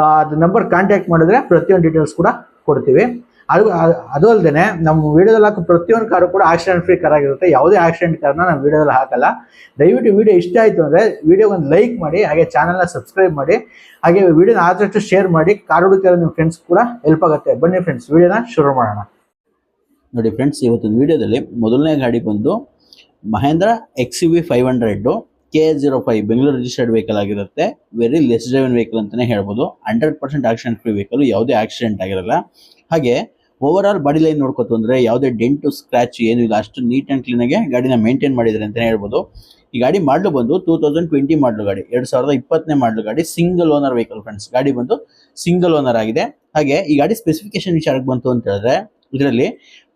ಅದು number contact ಮಾಡಿದ್ರೆ ಪ್ರತಿಯೊಂದು ಡೀಟೇಲ್ಸ್ ಕೂಡ ಕೊಡ್ತೀವಿ. ಅದು ಅದು- ಅಲ್ಲದೆ ನಮ್ಮ ವಿಡಿಯೋದಲ್ಲಿ ಹಾಕೋ ಪ್ರತಿಯೊಂದು ಕಾರು ಕೂಡ ಆಕ್ಸಿಡೆಂಟ್ ಫ್ರೀ ಕಾರ್ ಆಗಿರುತ್ತೆ. ಯಾವುದೇ ಆಕ್ಸಿಡೆಂಟ್ ಕಾರ್ನ ನಾವು ವಿಡಿಯೋದಲ್ಲಿ ಹಾಕಲ್ಲ. ದಯವಿಟ್ಟು ವಿಡಿಯೋ ಇಷ್ಟ ಆಯಿತು ಅಂದರೆ ವೀಡಿಯೋಗೆ ಒಂದು ಲೈಕ್ ಮಾಡಿ, ಹಾಗೆ ಚಾನಲ್ನ ಸಬ್ಸ್ಕ್ರೈಬ್ ಮಾಡಿ, ಹಾಗೆ ವಿಡಿಯೋನ ಆದಷ್ಟು ಶೇರ್ ಮಾಡಿ ಕಾರ್ ಹುಡುಕಿರೋ ನಿಮ್ಮ ಫ್ರೆಂಡ್ಸ್ ಕೂಡ ಹೆಲ್ಪ್ ಆಗುತ್ತೆ. ಬನ್ನಿ ಫ್ರೆಂಡ್ಸ್ ವಿಡಿಯೋನ ಶುರು ಮಾಡೋಣ. ನೋಡಿ ಫ್ರೆಂಡ್ಸ್ ಇವತ್ತಿನ ವಿಡಿಯೋದಲ್ಲಿ ಮೊದಲನೇ ಗಾಡಿ ಬಂದು Mahindra X U V five hundred K zero five Bengaluru registered vehicle ಆಗಿರುತ್ತೆ. ವೆರಿ ಲೆಸ್ ಡ್ರೈವನ್ ವೆಹಿಕಲ್ ಅಂತಲೇ ಹೇಳ್ಬೋದು. Hundred percent accident free vehicle ಯಾವುದೇ ಆಕ್ಸಿಡೆಂಟ್ ಆಗಿರಲ್ಲ. ಹಾಗೆ ಓವರ್ ಆಲ್ ಬಾಡಿ ಲೈನ್ ನೋಡ್ಕೋತು ಅಂದರೆ ಯಾವುದೇ ಡೆಂಟು ಸ್ಕ್ರಾಚ್ ಏನೂ ಇಲ್ಲ. ಅಷ್ಟು ನೀಟ್ ಆ್ಯಂಡ್ ಕ್ಲೀನಾಗೆ ಗಾಡಿನ ಮೇಂಟೈನ್ ಮಾಡಿದ್ದಾರೆ ಅಂತಲೇ ಹೇಳ್ಬೋದು. ಈ ಗಾಡಿ ಮಾಡಲು ಬಂದು ಟೂ ತೌಸಂಡ್ ಟ್ವೆಂಟಿ ಮಾಡಲು ಗಾಡಿ, ಎರಡು ಸಾವಿರದ ಇಪ್ಪತ್ತನೇ ಮಾಡಲು ಗಾಡಿ ಸಿಂಗಲ್ ಓನರ್ ವೆಹಿಕಲ್ ಫ್ರೆಂಡ್ಸ್ ಗಾಡಿ ಬಂದು ಸಿಂಗಲ್ ಓನರ್ ಆಗಿದೆ. ಹಾಗೆ, ಈ ಗಾಡಿ ಸ್ಪೆಸಿಫಿಕೇಶನ್ ವಿಚಾರಕ್ಕೆ ಬಂತು ಅಂತ ಹೇಳಿದ್ರೆ, ಇದರಲ್ಲಿ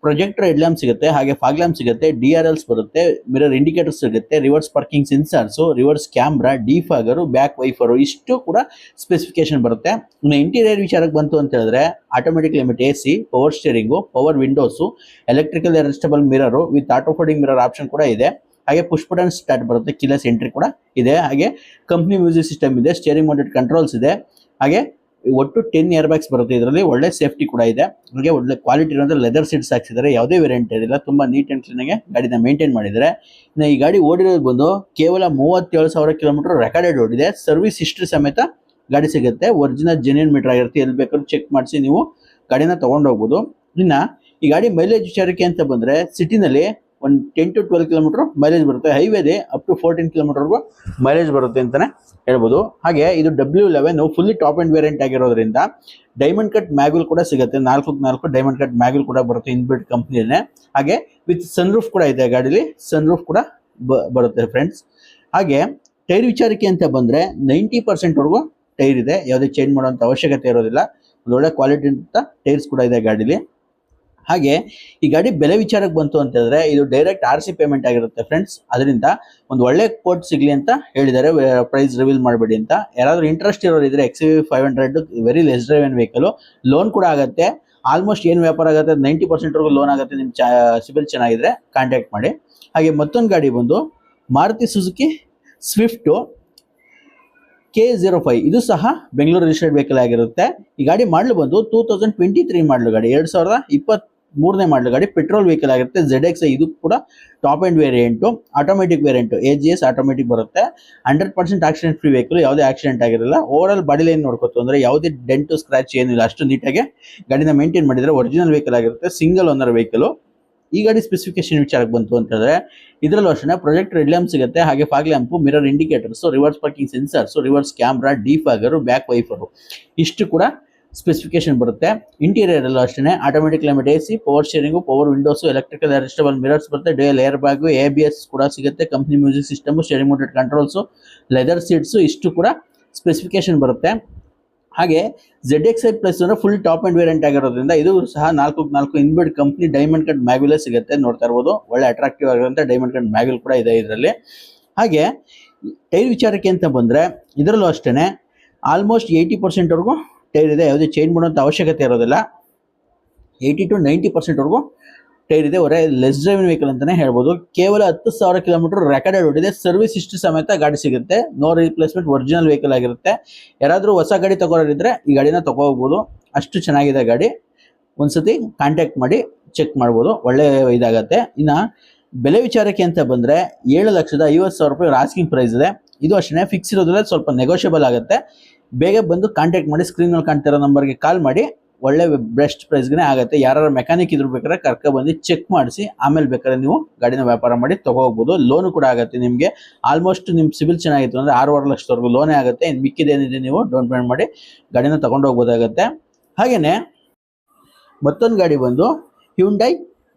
ಪ್ರೊಜೆಕ್ಟರ್ ಹೆಡ್ ಲ್ಯಾಂಪ್ ಸಿಗುತ್ತೆ, ಹಾಗೆ ಫಾಗ್ ಲ್ಯಾಂಪ್ ಸಿಗುತ್ತೆ, ಡಿ ಆರ್ ಎಲ್ಸ್ ಬರುತ್ತೆ, ಮಿರರ್ ಇಂಡಿಕೇಟರ್ಸ್ ಸಿಗುತ್ತೆ, reverse parking sensors, reverse camera defogger back wiper, ಇಷ್ಟು ಕೂಡ ಸ್ಪೆಸಿಫಿಕೇಶನ್ ಬರುತ್ತೆ. ಇನ್ನು ಇಂಟೀರಿಯರ್ ವಿಚಾರಕ್ಕೆ ಬಂತು ಅಂತ ಹೇಳಿದ್ರೆ, automatic limit A C, power steering, power windows, electrical adjustable mirrors, with auto folding mirror option ಕೂಡ ಇದೆ. ಹಾಗೆ ಪುಷ್ ಬಟನ್ ಸ್ಟಾರ್ಟ್ ಬರುತ್ತೆ, ಕಿಲಸ್ ಎಂಟ್ರಿ ಕೂಡ ಇದೆ. ಹಾಗೆ ಕಂಪ್ನಿ ಮ್ಯೂಸಿಕ್ ಸಿಸ್ಟಮ್ ಇದೆ, ಸ್ಟೇರಿಂಗ್ ಮೌಂಟೆಡ್ ಕಂಟ್ರೋಲ್ಸ್ ಇದೆ. ಹಾಗೆ ಒಟ್ಟು ಟೆನ್ ಇಯರ್ ಬ್ಯಾಗ್ಸ್ ಬರುತ್ತೆ. ಇದರಲ್ಲಿ ಒಳ್ಳೆ ಸೇಫ್ಟಿ ಕೂಡ ಇದೆ. ಹಾಗೆ ಒಳ್ಳೆ ಕ್ವಾಲಿಟಿ ಇರೋದ್ರೆ ಲೆದರ್ ಸೀಟ್ಸ್ ಹಾಕ್ಸಿದ್ದಾರೆ. ಯಾವುದೇ ವೇರಿಯಂಟ್ ಇರಲಿಲ್ಲ. ತುಂಬ ನೀಟ್ ಅಂಡ್ ಕ್ಲೀನಾಗಿ ಗಾಡಿನ ಮೇಂಟೈನ್ ಮಾಡಿದ್ದಾರೆ. ಇನ್ನು ಈ ಗಾಡಿ ಓಡಿರೋದು ಬಂದು ಕೇವಲ ಮೂವತ್ತೇಳು ಸಾವಿರ ಕಿಲೋಮೀಟರ್ ರೆಕಾರ್ಡೆಡ್ ಓಡಿದೆ. ಸರ್ವಿಸ್ ಹಿಸ್ಟ್ರಿ ಸಮೇತ ಗಾಡಿ ಸಿಗುತ್ತೆ. ಒರಿಜಿನಲ್ ಜೆನ್ಯೂನ್ ಮೀಟರ್ ಆಗಿರುತ್ತೆ. ಎಲ್ಲಿ ಬೇಕಾದ್ರೂ ಚೆಕ್ ಮಾಡಿಸಿ ನೀವು ಗಾಡಿನ ತಗೊಂಡು ಹೋಗ್ಬೋದು ಇನ್ನ ಈ ಗಾಡಿ ಮೈಲೇಜ್ ವಿಚಾರಕ್ಕೆ ಅಂತ ಬಂದರೆ ಸಿಟಿನಲ್ಲಿ ಒಂದು ten to twelve kilometre mileage ಬರುತ್ತೆ. ಹೈವೇದೆ ಅಪ್ ಟು ಫೋರ್ಟೀನ್ ಕಿಲೋಮೀಟರ್ಗೂ ಮೈಲೇಜ್ ಬರುತ್ತೆ ಅಂತಾನೆ ಹೇಳ್ಬೋದು. ಹಾಗೆ ಇದು W eleven fully top end variant ಆಗಿರೋದ್ರಿಂದ ಡೈಮಂಡ್ ಕಟ್ ಮ್ಯಾಗುಲ್ ಕೂಡ ಸಿಗುತ್ತೆ. ನಾಲ್ಕು ನಾಲ್ಕು ಡೈಮಂಡ್ ಕಟ್ ಮ್ಯಾಗುಲ್ ಕೂಡ ಬರುತ್ತೆ ಇನ್ಬಿಲ್ಟ್ ಕಂಪ್ನಿನೇ ಹಾಗೆ ವಿತ್ ಸನ್ ರೂಫ್ ಕೂಡ ಇದೆ ಗಾಡೀಲಿ. ಸನ್ ರೂಫ್ ಕೂಡ ಬರುತ್ತೆ ಫ್ರೆಂಡ್ಸ್ ಹಾಗೆ ಟೈರ್ ವಿಚಾರಕ್ಕೆ ಅಂತ ಬಂದ್ರೆ ನೈಂಟಿ ಪರ್ಸೆಂಟ್ವರೆಗೂ ಟೈರ್ ಇದೆ. ಯಾವುದೇ ಚೇಂಜ್ ಮಾಡುವಂತ ಅವಶ್ಯಕತೆ ಇರೋದಿಲ್ಲ. ಒಂದು ಒಳ್ಳೆ ಕ್ವಾಲಿಟಿ ಅಂತ ಟೈರ್ಸ್ ಕೂಡ ಇದೆ ಗಾಡೀಲಿ. ಹಾಗೆ ಈ ಗಾಡಿ ಬೆಲೆ ವಿಚಾರಕ್ಕೆ ಬಂತು ಅಂತಂದ್ರೆ ಇದು ಡೈರೆಕ್ಟ್ ಆರ್ ಸಿ ಪೇಮೆಂಟ್ ಆಗಿರುತ್ತೆ ಫ್ರೆಂಡ್ಸ್ ಅದರಿಂದ ಒಂದು ಒಳ್ಳೆ ಕೋಟ್ ಸಿಗ್ಲಿ ಅಂತ ಹೇಳಿದ್ದಾರೆ ಪ್ರೈಸ್ ರಿವೀಲ್ ಮಾಡಬೇಡಿ ಅಂತ. ಯಾರಾದರೂ ಇಂಟ್ರೆಸ್ಟ್ ಇರೋರು ಇದ್ರೆ X five hundred very less driven vehicle loan ಕೂಡ ಆಗುತ್ತೆ. ಆಲ್ಮೋಸ್ಟ್ ಏನು ವ್ಯಾಪಾರ ಆಗುತ್ತೆ? ನೈಂಟಿ ಪರ್ಸೆಂಟ್ವರೆಗೂ ಲೋನ್ ಆಗುತ್ತೆ. ನಿಮ್ಮ ಸಿಬಿಲ್ ಚೆನ್ನಾಗಿದ್ರೆ ಕಾಂಟ್ಯಾಕ್ಟ್ ಮಾಡಿ. ಹಾಗೆ ಮತ್ತೊಂದು ಗಾಡಿ ಬಂದು Maruti Suzuki Swift K zero five ಇದು ಸಹ ಬೆಂಗಳೂರು ರಿಜಿಸ್ಟರ್ಡ್ ವೆಹಿಕಲ್ ಆಗಿರುತ್ತೆ. ಈ ಗಾಡಿ ಮಾಡಲು ಬಂದು ಟೂ ತೌಸಂಡ್ ಟ್ವೆಂಟಿ ತ್ರೀ ಮಾಡಲು ಗಾಡಿ. ಎರಡು ಸಾವಿರದ ಇಪ್ಪತ್ತ್ ಮೂರನೇ ಮಾಡಲ್ ಗಾಡಿ ಪೆಟ್ರೋಲ್ ವೆಹಿಕಲ್ ಆಗಿರುತ್ತೆ. ಜೆಡ್ ಎಕ್ಸ್ ಇದು ಕೂಡ top end variant automatic variant A G S automatic ಬರುತ್ತೆ. Hundred percent accident free vehicle ಯಾವುದೇ ಆಕ್ಸಿಡೆಂಟ್ ಆಗಿರಲ್ಲ. ಓವರ್ ಆಲ್ ಬಾಡಿ ಲೈನ್ ನೋಡ್ಕೊತು ಅಂದ್ರೆ ಯಾವುದೇ ಡೆಂಟು ಸ್ಕ್ರಾಚ್ ಏನಿಲ್ಲ ಅಷ್ಟು ನೀಟಾಗಿ ಗಾಡಿನ ಮೇಂಟೈನ್ ಮಾಡಿದರೆ ಒರಿಜಿನಲ್ ವೆಹಿಕಲ್ ಆಗಿರುತ್ತೆ ಸಿಂಗಲ್ ಓನರ್ ವೆಹಿಕಲು ಈ ಗಾಡಿ ಸ್ಪೆಸಿಫಿಕೇಶನ್ ವಿಚಾರಕ್ಕೆ ಬಂತು ಅಂತಂದರೆ ಇದರಲ್ಲಿ ಅಷ್ಟೇ ಪ್ರೊಜೆಕ್ಟ್ ರೆಡ್ ಲ್ಯಾಂಪ್ ಸಿಗುತ್ತೆ, ಹಾಗೆ fog lamp mirror indicators reverse parking sensors reverse camera defogger back wiper ಇಷ್ಟು ಕೂಡ ಸ್ಪೆಸಿಫಿಕೇಶನ್ ಬರುತ್ತೆ. ಇಂಟೀರಿಯರ್ ಎಲ್ಲ ಅಷ್ಟೇ automatic limit A C power steering power windows electrical adjustable mirrors ಬರುತ್ತೆ. Dual air bag A B S ಕೂಡ ಸಿಗುತ್ತೆ. Company music system steering mounted controls leather seats ಇಷ್ಟು ಕೂಡ ಸ್ಪೆಸಿಫಿಕೇಶನ್ ಬರುತ್ತೆ. ಹಾಗೆ ಜೆಡ್ ಎಕ್ಸ್ ಐ ಪ್ಲಸ್ ಅಂದ್ರೆ ಫುಲ್ ಟಾಪ್ ಆ್ಯಂಡ್ ವೇರಿಯಂಟ್ ಆಗಿರೋದ್ರಿಂದ ಇದು ಸಹ ನಾಲ್ಕು ನಾಲ್ಕು ಇನ್ಬಿಲ್ಡ್ ಕಂಪ್ನಿ ಡೈಮಂಡ್ ಕಟ್ ಮ್ಯಾಗ್ಯುಲೇ ಸಿಗುತ್ತೆ. ನೋಡ್ತಾ ಇರ್ಬೋದು. ಒಳ್ಳೆ ಅಟ್ರಾಕ್ಟಿವ್ ಆಗಿರುವಂಥ ಡೈಮಂಡ್ ಕಟ್ ಮ್ಯಾಗ್ಯುಲ್ ಕೂಡ ಇದೆ ಇದರಲ್ಲಿ. ಹಾಗೆ ಟೈರ್ ವಿಚಾರಕ್ಕೆ ಅಂತ ಬಂದರೆ ಇದರಲ್ಲೂ ಅಷ್ಟೇ ಆಲ್ಮೋಸ್ಟ್ ಏಯ್ಟಿ ಪರ್ಸೆಂಟ್ವರೆಗೂ ಟೈರ್ ಇದೆ, ಯಾವುದೇ ಚೇಂಜ್ ಮಾಡುವಂಥ ಅವಶ್ಯಕತೆ ಇರೋದಿಲ್ಲ. ಏಯ್ಟಿ ಟು ನೈಂಟಿ ಪರ್ಸೆಂಟ್ವರೆಗೂ ಟೈರ್ ಇದೆ ಒರೆ ಲೆಸ್ ಡ್ರೈವಿಂಗ್ ವೆಹಿಕಲ್ ಅಂತಲೇ ಹೇಳ್ಬೋದು. ಕೇವಲ ಹತ್ತು ಸಾವಿರ ಕಿಲೋಮೀಟರ್ ರೆಕಾರ್ಡೆಡ್ ಹೊಡಿದೆ ಸರ್ವಿಸ್ ಇಷ್ಟು ಸಮೇತ ಗಾಡಿ ಸಿಗುತ್ತೆ. ನೋ ರಿಪ್ಲೇಸ್ಮೆಂಟ್ ಒರಿಜಿನಲ್ ವೆಹಿಕಲ್ ಆಗಿರುತ್ತೆ. ಯಾರಾದರೂ ಹೊಸ ಗಾಡಿ ತೊಗೊಳೋರಿದ್ರೆ ಈ ಗಾಡಿನ ತಗೋಬೋದು ಅಷ್ಟು ಚೆನ್ನಾಗಿದೆ ಗಾಡಿ. ಒಂದ್ಸತಿ ಕಾಂಟ್ಯಾಕ್ಟ್ ಮಾಡಿ ಚೆಕ್ ಮಾಡ್ಬೋದು. ಒಳ್ಳೆ ಇದಾಗತ್ತೆ. ಇನ್ನು ಬೆಲೆ ವಿಚಾರಕ್ಕೆ ಅಂತ ಬಂದರೆ ಏಳು ಲಕ್ಷದ ಐವತ್ತು ಸಾವಿರ ರೂಪಾಯಿ ಆಸ್ಕಿಂಗ್ ಪ್ರೈಸ್ ಇದೆ. ಇದು ಅಷ್ಟೇ ಫಿಕ್ಸ್ ಇರೋದ್ರಲ್ಲಿ ಸ್ವಲ್ಪ ನೆಗೋಷಿಯಬಲ್ ಆಗುತ್ತೆ. ಬೇಗ ಬಂದು ಕಾಂಟ್ಯಾಕ್ಟ್ ಮಾಡಿ ಸ್ಕ್ರೀನಲ್ಲಿ ಕಾಣ್ತಿರೋ ನಂಬರ್ಗೆ ಕಾಲ್ ಮಾಡಿ, ಒಳ್ಳೆ ಬೆಸ್ಟ್ ಪ್ರೈಸ್ಗೆ ಆಗುತ್ತೆ. ಯಾರು ಮೆಕ್ಯಾನಿಕ್ ಇದ್ರ ಬೇಕಾದ್ರೆ ಕರ್ಕ ಬಂದು ಚೆಕ್ ಮಾಡಿಸಿ, ಆಮೇಲೆ ಬೇಕಾದ್ರೆ ನೀವು ಗಾಡಿನ ವ್ಯಾಪಾರ ಮಾಡಿ ತಗೋಬಹುದು ಲೋನ್ ಕೂಡ ಆಗುತ್ತೆ ನಿಮಗೆ. ಆಲ್ಮೋಸ್ಟ್ ನಿಮ್ಮ ಸಿಬಿಲ್ ಚೆನ್ನಾಗಿತ್ತು ಅಂದರೆ ಆರೂವರೆ ಲಕ್ಷದವರೆಗೂ ಲೋನೇ ಆಗುತ್ತೆ. ಮಿಕ್ಕಿದೇನಿದೆ ನೀವು ಡೌನ್ ಪೇಮೆಂಟ್ ಮಾಡಿ ಗಾಡಿನ ತಗೊಂಡು ಹೋಗ್ಬೋದಾಗುತ್ತೆ. ಹಾಗೆಯೇ ಮತ್ತೊಂದು ಗಾಡಿ ಬಂದು Hyundai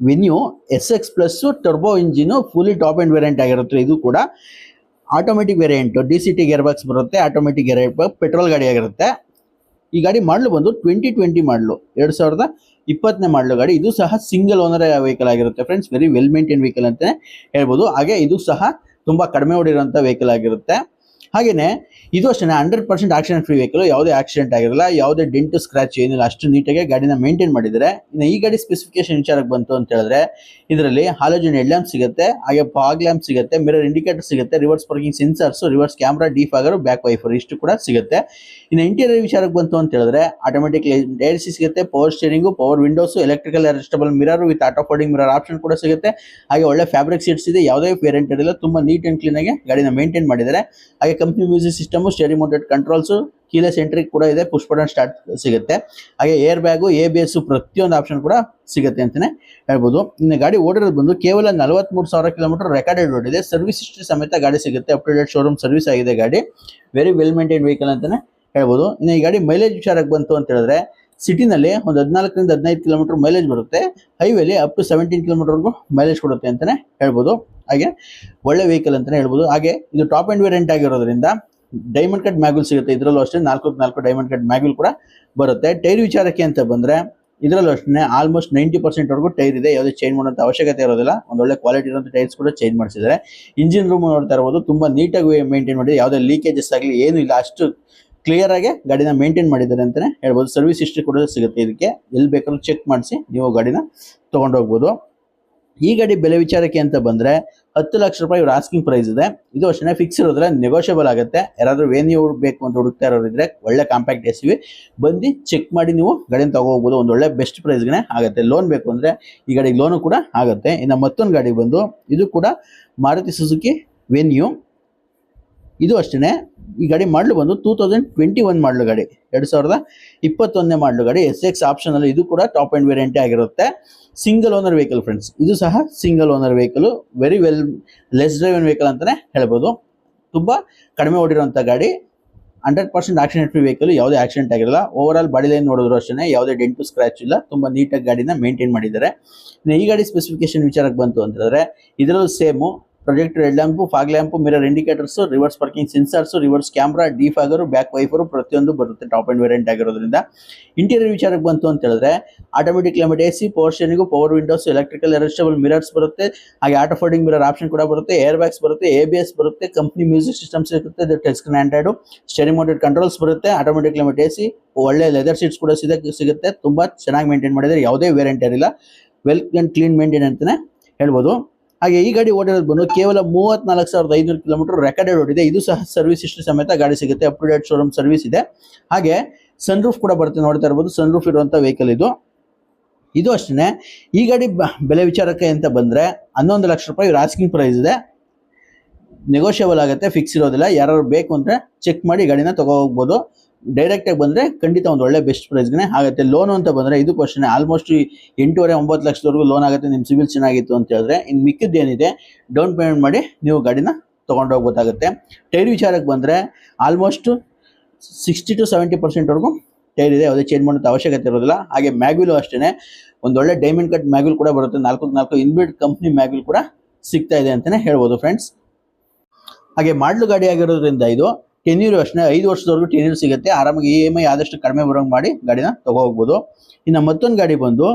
Venue S X plus turbo engine fully top end variant ಆಗಿರುತ್ತೆ. ಇದು ಕೂಡ automatic variant D C T gear box ಬರುತ್ತೆ ಆಟೋಮೆಟಿಕ್ ಗೇರ್ ಪೆಟ್ರೋಲ್ ಗಾಡಿ ಆಗಿರುತ್ತೆ. ಈ ಗಾಡಿ ಮಾಡಲು ಬಂದು ಟ್ವೆಂಟಿ ಟ್ವೆಂಟಿ ಮಾಡಲು, ಎರಡು ಸಾವಿರದ ಇಪ್ಪತ್ತನೇ ಮಾಡಲು ಗಾಡಿ. ಇದು ಸಹ ಸಿಂಗಲ್ ಓನರ್ ವೆಹಿಕಲ್ ಆಗಿರುತ್ತೆ friends very well maintain vehicle ಅಂತ ಹೇಳ್ಬೋದು. ಹಾಗೆ ಇದು ಸಹ ತುಂಬಾ ಕಡಿಮೆ ಓಡಿರೋಂಥ ವೆಹಿಕಲ್ ಆಗಿರುತ್ತೆ. ಹಾಗೇನೆ, ಇದು ಅಷ್ಟೇ hundred percent accident free vehicle ಯಾವುದೇ ಆಕ್ಸಿಡೆಂಟ್ ಆಗಿರಲ್ಲ, ಯಾವುದೇ ಡೆಂಟು ಸ್ಕ್ರಾಚ್ ಏನಿಲ್ಲ, ಅಷ್ಟು ನೀಟಾಗಿ ಗಾಡಿನ ಮೇಂಟೈನ್ ಮಾಡಿದರೆ, ಇನ್ನು ಈ ಗಾಡಿ ಸ್ಪೆಸಿಫಿಕೇಶನ್ ವಿಚಾರಕ್ಕೆ ಬಂತು ಅಂತ ಹೇಳಿದ್ರೆ, ಇದರಲ್ಲಿ ಹಾಲೋಜನ್ ಹೆಡ್ ಸಿಗುತ್ತೆ, ಹಾಗೆ ಫಾಗ್ ಲ್ಯಾಂಪ್ ಸಿಗುತ್ತೆ ಮಿರರ್ ಇಂಡಿಕೇಟರ್ ಸಿಗುತ್ತೆ reverse parking sensors reverse camera defogger back wiper ಇಷ್ಟು ಕೂಡ ಸಿಗುತ್ತೆ. ಇನ್ನು ಇಂಟೀರಿಯರ್ ವಿಚಾರಕ್ಕೆ ಬಂತು ಅಂತ ಹೇಳಿದ್ರೆ ಆಟೋಮೆಟಿಕ್ ಏರ್ ಸಿ ಸಿಗುತ್ತೆ power steering power windows electrical adjustable mirror with auto folding mirror option ಕೂಡ ಸಿಗುತ್ತೆ. ಹಾಗೆ ಒಳ್ಳೆ ಫ್ಯಾಬ್ರಿಕ್ ಸೀಟ್ಸ್ ಇದೆ, ಯಾವುದೇ ವೇರಿಯಂಟ್ ಇರಲಿಲ್ಲ ತುಂಬಾ ನೀಟ್ ಅಂಡ್ ಕ್ಲೀನ್ ಆಗಿ ಗಾಡಿನ ಮೇಂಟೈನ್ ಮಾಡಿದ್ದಾರೆ. ಹಾಗೆ company music system steering mounted controls keyless entry ಕೂಡ ಇದೆ ಪುಷ್ ಸ್ಟಾರ್ಟ್ ಸಿಗುತ್ತೆ. ಹಾಗೆ air bag A B S ಪ್ರತಿಯೊಂದು ಆಪ್ಷನ್ ಕೂಡ ಸಿಗುತ್ತೆ ಅಂತಾನೆ ಹೇಳ್ಬೋದು. ಇನ್ನು ಗಾಡಿ ಓಡಿರೋದು ಬಂದು ಕೇವಲ ನಲವತ್ಮೂರು ಸಾವಿರ ಕಿಲೋಮೀಟರ್ ರೆಕಾರ್ಡೆಡ್ ಇದೆ. ಸರ್ವಿಸ್ ಹಿಸ್ಟ್ರಿ ಸಮೇತ ಗಾಡಿ ಸಿಗುತ್ತೆ. Up to date showroom service ಆಗಿದೆ ಗಾಡಿ. ವೆರಿ ವೆಲ್ ಮೇಂಟೈನ್ ವೆಹಿಕಲ್ ಅಂತಾನೆ ಹೇಳ್ಬೋದು. ಇನ್ನು ಈ ಗಾಡಿ ಮೈಲೇಜ್ ವಿಚಾರಕ್ಕೆ ಬಂತು ಅಂತ ಹೇಳಿದ್ರೆ ಸಿಟಿನಲ್ಲಿ ಒಂದು ಹದಿನಾಲ್ಕರಿಂದ ಹದಿನೈದು ಕಿಲೋಮೀಟರ್ ಮೈಲೇಜ್ ಬರುತ್ತೆ. ಹೈವೇಲಿ ಅಪ್ ಟು ಸೆವೆಂಟೀನ್ ಕಿಲೋಮೀಟರ್ವರೆಗೂ ಮೈಲೇಜ್ ಕೊಡುತ್ತೆ ಅಂತಾನೆ ಹೇಳ್ಬೋದು. ಹಾಗೆ ಒಳ್ಳೆ ವೆಹಿಕಲ್ ಅಂತಾನೆ ಹೇಳ್ಬೋದು. ಹಾಗೆ ಇದು ಟಾಪ್ ಆ್ಯಂಡ್ ವೇರಿಯಂಟ್ ಆಗಿರೋದ್ರಿಂದ ಡೈಮಂಡ್ ಕಟ್ ಮ್ಯಾಗುಲ್ ಸಿಗುತ್ತೆ. ಇದರಲ್ಲೂ ಅಷ್ಟೇ ನಾಲ್ಕು ನಾಲ್ಕು ಡೈಮಂಡ್ ಕಟ್ ಮ್ಯಾಗುಲ್ ಕೂಡ ಬರುತ್ತೆ. ಟೈರ್ ವಿಚಾರಕ್ಕೆ ಅಂತ ಬಂದ್ರೆ ಇದರಲ್ಲೂ ಅಷ್ಟೇ ಆಲ್ಮೋಸ್ಟ್ ನೈಂಟಿ ಪರ್ಸೆಂಟ್ ವರೆಗೂ ಟೈರ್ ಇದೆ. ಯಾವುದೇ ಚೇಂಜ್ ಮಾಡೋಂಥ ಅವಶ್ಯಕತೆ ಇರೋದಿಲ್ಲ. ಒಳ್ಳೆ ಕ್ವಾಲಿಟಿ ಇರೋಂಥ ಟೈರ್ಸ್ ಕೂಡ ಚೇಂಜ್ ಮಾಡಿಸಿದ್ದಾರೆ. ಇಂಜಿನ್ ರೂಮ್ ನೋಡ್ತಾ ಇರ್ಬೋದು. ತುಂಬಾ ನೀಟಾಗಿ ಮೇಂಟೈನ್ ಮಾಡಿದೆ. ಯಾವುದೇ ಲೀಕೇಜಸ್ ಆಗಲಿ ಏನು ಇಲ್ಲ. ಅಷ್ಟು ಕ್ಲಿಯರ್ ಆಗಿ ಗಾಡಿನ ಮೇಂಟೈನ್ ಮಾಡಿದ್ದಾರೆ ಅಂತಾನೆ ಹೇಳ್ಬೋದು. ಸರ್ವಿಸ್ ಹಿಸ್ಟ್ರಿ ಕೂಡ ಸಿಗುತ್ತೆ ಇದಕ್ಕೆ. ಎಲ್ಲಿ ಬೇಕಾದ್ರೂ ಚೆಕ್ ಮಾಡಿಸಿ ನೀವು ಗಾಡಿನ ತಗೊಂಡು ಹೋಗ್ಬೋದು. ಈ ಗಾಡಿ ಬೆಲೆ ವಿಚಾರಕ್ಕೆ ಅಂತ ಬಂದರೆ ಹತ್ತು ಲಕ್ಷ ರೂಪಾಯಿ ಇವ್ರ ಆಸ್ಕಿಂಗ್ ಪ್ರೈಸ್ ಇದೆ. ಇದು ಅಷ್ಟೇ ಫಿಕ್ಸ್ ಇರೋದ್ರೆ ನೆಗೋಷಿಯಬಲ್ ಆಗುತ್ತೆ. ಯಾರಾದರೂ ವೇನ್ಯೂ ಬೇಕು ಅಂತ ಹುಡುಕ್ತಾ ಇರೋರಿದ್ರೆ ಒಳ್ಳೆ ಕಾಂಪ್ಯಾಕ್ಟ್ ಎಸ್ ವಿ ಬಂದು ಚೆಕ್ ಮಾಡಿ ನೀವು ಗಾಡಿನ ತಗೋಬಹುದು ಒಂದು ಒಳ್ಳೆ ಬೆಸ್ಟ್ ಪ್ರೈಸ್ಗೆ ಆಗುತ್ತೆ. ಲೋನ್ ಬೇಕು ಅಂದರೆ ಈ ಗಾಡಿಗೆ ಲೋನು ಕೂಡ ಆಗುತ್ತೆ. ಇನ್ನು ಮತ್ತೊಂದು ಗಾಡಿ ಬಂದು ಇದು ಕೂಡ ಮಾರುತಿ ಸುಜುಕಿ ವೆನ್ಯೂ ಇದು ಅಷ್ಟೇ ಈ ಗಾಡಿ ಮಾಡಲು ಬಂದು ಟೂ ತೌಸಂಡ್ ಟ್ವೆಂಟಿ ಒನ್ ಮಾಡಲು ಗಾಡಿ. ಎರಡು ಸಾವಿರದ ಇಪ್ಪತ್ತೊಂದನೇ ಮಾಡಲು ಗಾಡಿ. ಎಸ್ ಎಕ್ಸ್ ಆಪ್ಷನ್ ಅಲ್ಲಿ ಇದು ಕೂಡ ಟಾಪ್ ಆ್ಯಂಡ್ ವೇರಿಯಂಟೇ ಆಗಿರುತ್ತೆ. ಸಿಂಗಲ್ ಓನರ್ ವೆಹಿಕಲ್ ಫ್ರೆಂಡ್ಸ್ ಇದು ಸಹ single owner vehicle very well less driven vehicle ಅಂತಾನೆ ಹೇಳ್ಬೋದು. ತುಂಬ ಕಡಿಮೆ ಓಡಿರುವಂಥ ಗಾಡಿ. Hundred percent accident free vehicle ಯಾವುದೇ ಆಕ್ಸಿಡೆಂಟ್ ಆಗಿರಲ್ಲ. ಓವರ್ ಆಲ್ ಬಾಡಿ ಲೈನ್ ನೋಡಿದ್ರು ಅಷ್ಟೇ ಯಾವುದೇ ಡೆಂಟು ಸ್ಕ್ರಾಚ್ ಇಲ್ಲ. ತುಂಬ ನೀಟಾಗಿ ಗಾಡಿನ ಮೇಂಟೈನ್ ಮಾಡಿದ್ದಾರೆ. ಈ ಗಾಡಿ ಸ್ಪೆಸಿಫಿಕೇಶನ್ ವಿಚಾರಕ್ಕೆ ಬಂತು ಅಂತಂದರೆ ಇದರಲ್ಲೂ same projector head lamp fog lamp mirror indicators reverse parking sensors reverse camera defogger back wiper ಪ್ರತಿಯೊಂದು ಬರುತ್ತೆ ಟಾಪ್ ಆ್ಯಂಡ್ ವೇರಿಯಂಟ್ ಆಗಿರೋದ್ರಿಂದ. ಇಂಟೀರಿಯರ್ ವಿಚಾರಕ್ಕೆ ಬಂತು ಅಂತ ಹೇಳಿದ್ರೆ automatic climate A C power windows electrical adjustable mirrors ಬರುತ್ತೆ. ಹಾಗೆ ಆಟೋ ಫೋಲ್ಡಿಂಗ್ ಮಿರರ್ ಆಪ್ಷನ್ ಕೂಡ ಬರುತ್ತೆ. ಏರ್ ಬ್ಯಾಗ್ಸ್ ಬರುತ್ತೆ ಎ ಬಿ ಎಸ್ ಬರುತ್ತೆ ಕಂಪ್ನಿ ಮ್ಯೂಸಿಕ್ ಸಿಸ್ಟಮ್ಸ್ ಇರುತ್ತೆ touch desk Android steering mounted controls ಬರುತ್ತೆ ಆಟೋಮೆಟಿಕ್ ಕ್ಲೈಮೇಟ್ ಎ ಸಿ ಒಳ್ಳೆ leather seats ಕೂಡ ಸಿಗುತ್ತೆ ಸಿಗುತ್ತೆ. ತುಂಬಾ ಚೆನ್ನಾಗಿ ಮೇಂಟೈನ್ ಮಾಡಿದರೆ ಯಾವುದೇ ವೇರಿಯಂಟ್ ಇರಲಿಲ್ಲ ವೆಲ್ ಆ್ಯಂಡ್ ಕ್ಲೀನ್ ಮೇಂಟೈನ್ ಅಂತಾನೆ ಹೇಳ್ಬೋದು. ಹಾಗೆ ಈ ಗಾಡಿ ಓಡಿರೋದು ಬಂದು ಕೇವಲ ಮೂವತ್ನಾಲ್ಕು ಸಾವಿರದ ಐನೂರು ಕಿಲೋಮೀಟರ್ ರೆಕಾರ್ಡೆಡ್ ಓಡಿದೆ ಇದು. ಸಹ ಸರ್ವಿಸ್ ಇಷ್ಟು ಸಮೇತ ಗಾಡಿ ಸಿಗುತ್ತೆ. Up to date showroom service ಇದೆ. ಹಾಗೆ ಸನ್ ರೂಫ್ ಕೂಡ ಬರುತ್ತೆ ನೋಡ್ತಾ ಇರ್ಬೋದು. ಸನ್ ರೂಫ್ ಇರುವಂತ ವೆಹಿಕಲ್ ಇದು. ಇದು ಅಷ್ಟೇ ಈ ಗಾಡಿ ಬೆಲೆ ವಿಚಾರಕ್ಕೆ ಅಂತ ಬಂದ್ರೆ ಹನ್ನೊಂದು ಲಕ್ಷ ರೂಪಾಯಿ ಇವ್ರ ಆಸ್ಕಿಂಗ್ ಪ್ರೈಸ್ ಇದೆ. ನೆಗೋಷಿಯಬಲ್ ಆಗುತ್ತೆ ಫಿಕ್ಸ್ ಇರೋದಿಲ್ಲ. ಯಾರು ಬೇಕು ಅಂದ್ರೆ ಚೆಕ್ ಮಾಡಿ ಗಾಡಿನ ತಗೋ ಹೋಗ್ಬೋದು. ಡೈರೆಕ್ಟ್ ಆಗಿ ಬಂದ್ರೆ ಖಂಡಿತ ಒಂದು ಒಳ್ಳೆ ಬೆಸ್ಟ್ ಪ್ರೈಸ್ಗೆ ಆಗುತ್ತೆ. ಲೋನ್ ಅಂತ ಬಂದ್ರೆ ಇದು ಕ್ವಶನ್ ಆಲ್ಮೋಸ್ಟ್ ಎಂಟೂವರೆ, ಒಂಬತ್ತು ಲಕ್ಷದವರೆಗೂ ಲೋನ್ ಆಗುತ್ತೆ. ನಿಮ್ಮ ಸಿವಿಲ್ ಚೆನ್ನಾಗಿತ್ತು ಅಂತ ಹೇಳಿದ್ರೆ ಇನ್ನು ಮಿಕ್ಕಿದ್ದು ಏನಿದೆ ಡೌನ್ ಪೇಮೆಂಟ್ ಮಾಡಿ ನೀವು ಗಾಡಿನ ತಗೊಂಡು ಹೋಗ್ಬೋದಾಗುತ್ತೆ. ಟೈರ್ ವಿಚಾರಕ್ಕೆ ಬಂದ್ರೆ ಆಲ್ಮೋಸ್ಟ್ ಸಿಕ್ಸ್ಟಿ ಟು ಸೆವೆಂಟಿ ಪರ್ಸೆಂಟ್ವರೆಗೂ ಟೈರ್ ಇದೆ. ಯಾವುದೇ ಚೇಂಜ್ ಮಾಡೋದು ಅವಶ್ಯಕತೆ ಇರೋದಿಲ್ಲ. ಹಾಗೆ ಮ್ಯಾಗ್ವಿಲು ಅಷ್ಟೇ ಒಂದೊಳ್ಳೆ ಡೈಮಂಡ್ ಕಟ್ ಮ್ಯಾಗ್ವಿಲ್ ಕೂಡ ಬರುತ್ತೆ. ನಾಲ್ಕು ನಾಲ್ಕು ಇನ್ಬಿಲ್ಡ್ ಕಂಪ್ನಿ ಮ್ಯಾಗ್ವಿಲ್ ಕೂಡ ಸಿಗ್ತಾ ಇದೆ ಅಂತಾನೆ ಹೇಳ್ಬೋದು ಫ್ರೆಂಡ್ಸ್ ಹಾಗೆ ಮಾಡ್ಲು ಗಾಡಿ ಆಗಿರೋದ್ರಿಂದ ಇದು ಟೆನ್ಯೂರ್ ಅಷ್ಟೇ ಐದು ವರ್ಷದವರೆಗೂ ಟೆನ್ಯೂರ್ ಸಿಗುತ್ತೆ. ಆರಾಮಾಗಿ ಇ ಎಂ ಐ ಆದಷ್ಟು ಕಡಿಮೆ ಬರೋಂಗೆ ಮಾಡಿ ಗಾಡಿನ ಹೋಗ್ಬೋದು ಇನ್ನು ಮತ್ತೊಂದು ಗಾಡಿ ಬಂದು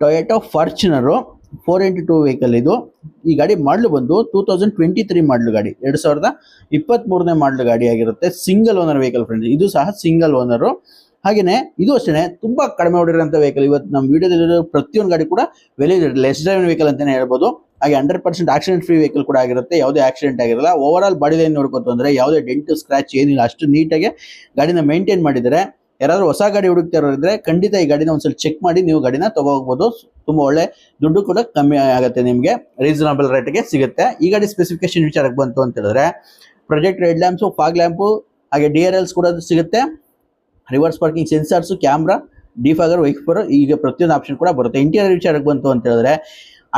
Toyota Fortuner four into two vehicle ಇದು. ಈ ಗಾಡಿ ಮಾಡಲು ಬಂದು ಟೂ ತೌಸಂಡ್ ಟ್ವೆಂಟಿ ತ್ರೀ ಮಾಡಲು ಗಾಡಿ. ಎರಡು ಸಾವಿರದ ಇಪ್ಪತ್ತ್ ಮೂರನೇ ಮಾಡಲು ಗಾಡಿ ಆಗಿರುತ್ತೆ. ಸಿಂಗಲ್ ಓನರ್ ವೆಹಿಕಲ್ ಫ್ರೆಂಡ್ಸ್ ಇದು ಸಹ ಸಿಂಗಲ್ ಓನರು ಹಾಗೆಯೇ ಇದು ಅಷ್ಟೇ ತುಂಬಾ ಕಡಿಮೆ ಹೊಡಿರೋಂಥ ವೆಹಿಕಲ್ ಇವತ್ತು ನಮ್ಮ ವಿಡಿಯೋದಲ್ಲಿರೋ ಪ್ರತಿಯೊಂದು ಗಾಡಿ ಕೂಡ ವೆಲಿ ಲೆಸ್ ಡ್ರೈವನ್ ವೆಹಿಕಲ್ ಅಂತಲೇ ಹೇಳ್ಬೋದು. ಹಾಗೆ hundred percent accident free vehicle ಕೂಡ ಆಗಿರುತ್ತೆ. ಯಾವುದೇ ಆಕ್ಸಿಡೆಂಟ್ ಆಗಿರಲ್ಲ. ಓವರ್ ಬಾಡಿ ಲೈನ್ ನೋಡ್ಕೊತು ಅಂದರೆ ಯಾವುದೇ ಡೆಂಟು ಸ್ಕ್ರಾಚ್ ಏನಿಲ್ಲ. ಅಷ್ಟು ನೀಟಾಗಿ ಗಾಡಿನ ಮೇಂಟೈನ್ ಮಾಡಿದರೆ ಯಾರಾದರೂ ಹೊಸ ಗಾಡಿ ಹುಡುಕ್ತಾ ಇರೋರಿದ್ರೆ ಖಂಡಿತ ಈ ಗಾಡಿನ ಒಂದ್ಸಲ ಚೆಕ್ ಮಾಡಿ ನೀವು ಗಾಡಿನ ತಗೋಬಹುದು. ತುಂಬಾ ಒಳ್ಳೆ ದುಡ್ಡು ಕೂಡ ಕಮ್ಮಿ ಆಗುತ್ತೆ ನಿಮಗೆ. ರೀಸನಬಲ್ ರೇಟ್ಗೆ ಸಿಗುತ್ತೆ. ಈ ಗಾಡಿ ಸ್ಪೆಸಿಫಿಕೇಶನ್ ವಿಚಾರಕ್ಕೆ ಬಂತು ಅಂತ ಹೇಳಿದ್ರೆ projector head lamps fog lamp ಹಾಗೆ ಡಿ ಆರ್ ಎಲ್ಸ್ ಕೂಡ ಸಿಗುತ್ತೆ. Reverse parking sensors camera defogger wiper ಈಗ ಪ್ರತಿಯೊಂದು ಆಪ್ಷನ್ ಕೂಡ ಬರುತ್ತೆ. ಇಂಟೀರಿಯರ್ ವಿಚಾರಕ್ಕೆ ಬಂತು ಅಂತ ಹೇಳಿದ್ರೆ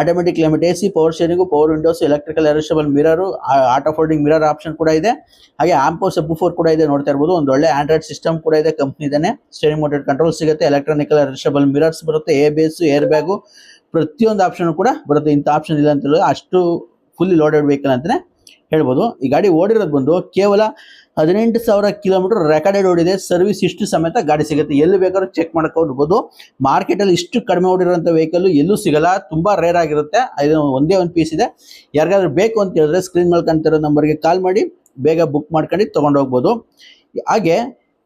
automatic climate A C power steering power windows electrical adjustable mirror auto folding mirror option ಕೂಡ ಇದೆ. ಹಾಗೆ ಆಂಪೋ ಸಬ್ ಫೋರ್ ಕೂಡ ಇದೆ ನೋಡ್ತಾ ಇರ್ಬೋದು. ಒಂದು ಒಳ್ಳೆ ಆಂಡ್ರಾಯ್ಡ್ ಸಿಸ್ಟಮ್ ಕೂಡ ಇದೆ ಕಂಪ್ನಿದೇನೆ ಸ್ಟೇರಿಂಗ್ ಮೋಟೆಡ್ ಕಂಟ್ರೋಲ್ ಸಿಗುತ್ತೆ. ಎಲೆಕ್ಟ್ರಾನಿಕಲ್ ಅಡ್ಜಸ್ಟಬಲ್ ಮಿರರ್ಸ್ ಬರುತ್ತೆ. ಎ ಬೇಸ್ ಏರ್ ಬ್ಯಾಗು ಪ್ರತಿಯೊಂದು ಆಪ್ಷನ್ ಕೂಡ ಬರುತ್ತೆ. ಇಂಥ ಆಪ್ಷನ್ ಇಲ್ಲ ಅಂತ ಹೇಳಿದ್ರೆ ಅಷ್ಟು ಫುಲ್ಲಿ ಲೋಡೆಡ್ ವೆಹಿಕಲ್ ಅಂತಲೇ ಹೇಳ್ಬೋದು. ಈ ಗಾಡಿ ಓಡಿರೋದು ಬಂದು ಕೇವಲ ಹದಿನೆಂಟು ಸಾವಿರ ಕಿಲೋಮೀಟರ್ ರೆಕಾರ್ಡೆಡ್ ಓಡಿದೆ ಸರ್ವಿಸ್ ಇಷ್ಟು ಸಮೇತ ಗಾಡಿ ಸಿಗುತ್ತೆ. ಎಲ್ಲಿ ಬೇಕಾದ್ರೂ ಚೆಕ್ ಮಾಡ್ಕೊಳ್ಬೋದು ಮಾರ್ಕೆಟಲ್ಲಿ ಇಷ್ಟು ಕಡಿಮೆ ಓಡಿರೋಂಥ ವೆಹಿಕಲ್ ಎಲ್ಲೂ ಸಿಗಲ್ಲ. ತುಂಬಾ ರೇರ್ ಆಗಿರುತ್ತೆ. ಇದು ಒಂದೇ ಒಂದು ಪೀಸ್ ಇದೆ. ಯಾರಿಗಾದ್ರೂ ಬೇಕು ಅಂತ ಹೇಳಿದ್ರೆ ಸ್ಕ್ರೀನ್ ಮೇಲೆ ಕಾಣ್ತಿರೋ ನಂಬರ್ಗೆ ಕಾಲ್ ಮಾಡಿ, ಬೇಗ ಬುಕ್ ಮಾಡ್ಕೊಂಡು ತೊಗೊಂಡು ಹೋಗ್ಬೋದು. ಹಾಗೆ